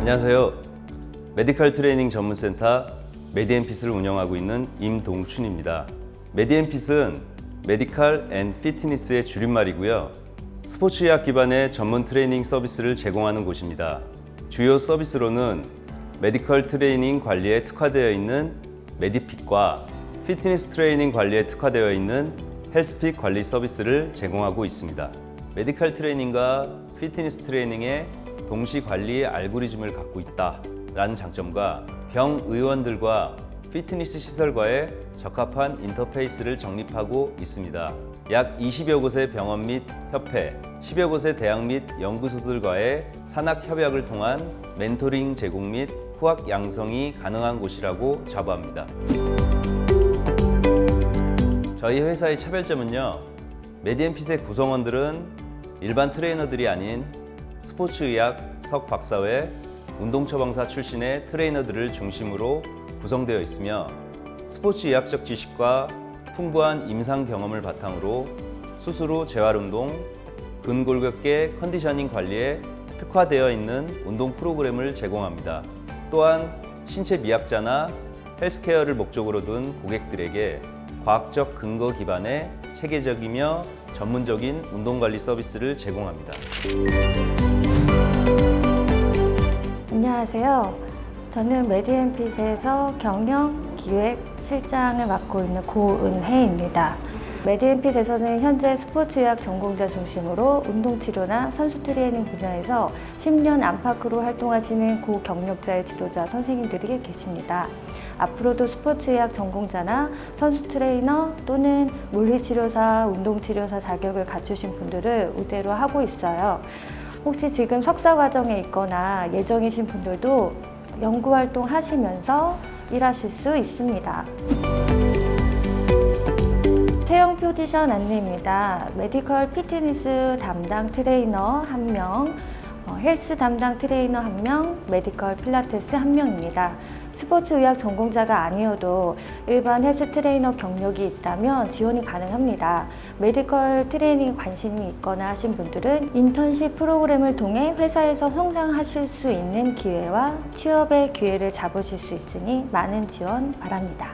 안녕하세요. 메디컬 트레이닝 전문센터 메디앤핏을 운영하고 있는 임동춘입니다. 메디앤핏은 메디컬 앤 피트니스의 줄임말이고요. 스포츠의학 기반의 전문 트레이닝 서비스를 제공하는 곳입니다. 주요 서비스로는 메디컬 트레이닝 관리에 특화되어 있는 메디핏과 피트니스 트레이닝 관리에 특화되어 있는 헬스핏 관리 서비스를 제공하고 있습니다. 메디컬 트레이닝과 피트니스 트레이닝의 동시 관리의 알고리즘을 갖고 있다라는 장점과 병 의원들과 피트니스 시설과의 적합한 인터페이스를 정립하고 있습니다. 약 20여 곳의 병원 및 협회, 10여 곳의 대학 및 연구소들과의 산학 협약을 통한 멘토링 제공 및 후학 양성이 가능한 곳이라고 자부합니다. 저희 회사의 차별점은요. 메디앤핏의 구성원들은 일반 트레이너들이 아닌 스포츠의학 석 박사외 운동 처방사 출신의 트레이너들을 중심으로 구성되어 있으며 스포츠 의학적 지식과 풍부한 임상 경험을 바탕으로 수술 후 재활 운동, 근골격계 컨디셔닝 관리에 특화되어 있는 운동 프로그램을 제공합니다. 또한 신체 미학자나 헬스케어를 목적으로 둔 고객들에게 과학적 근거 기반의 체계적이며 전문적인 운동 관리 서비스를 제공합니다. 안녕하세요. 저는 메디앤핏에서 경영 기획 실장을 맡고 있는 고은혜입니다. 메디앤핏에서는 현재 스포츠의학 전공자 중심으로 운동치료나 선수 트레이닝 분야에서 10년 안팎으로 활동하시는 고경력자의 지도자 선생님들이 계십니다. 앞으로도 스포츠의학 전공자나 선수 트레이너 또는 물리치료사, 운동치료사 자격을 갖추신 분들을 우대로 하고 있어요. 혹시 지금 석사 과정에 있거나 예정이신 분들도 연구 활동 하시면서 일하실 수 있습니다. 채용 포지션 안내입니다. 메디컬 피트니스 담당 트레이너 한 명, 어, 헬스 담당 트레이너 한 명, 메디컬 필라테스 한 명입니다. 스포츠 의학 전공자가 아니어도 일반 헬스 트레이너 경력이 있다면 지원이 가능합니다. 메디컬 트레이닝 관심이 있거나 하신 분들은 인턴십 프로그램을 통해 회사에서 성장하실 수 있는 기회와 취업의 기회를 잡으실 수 있으니 많은 지원 바랍니다.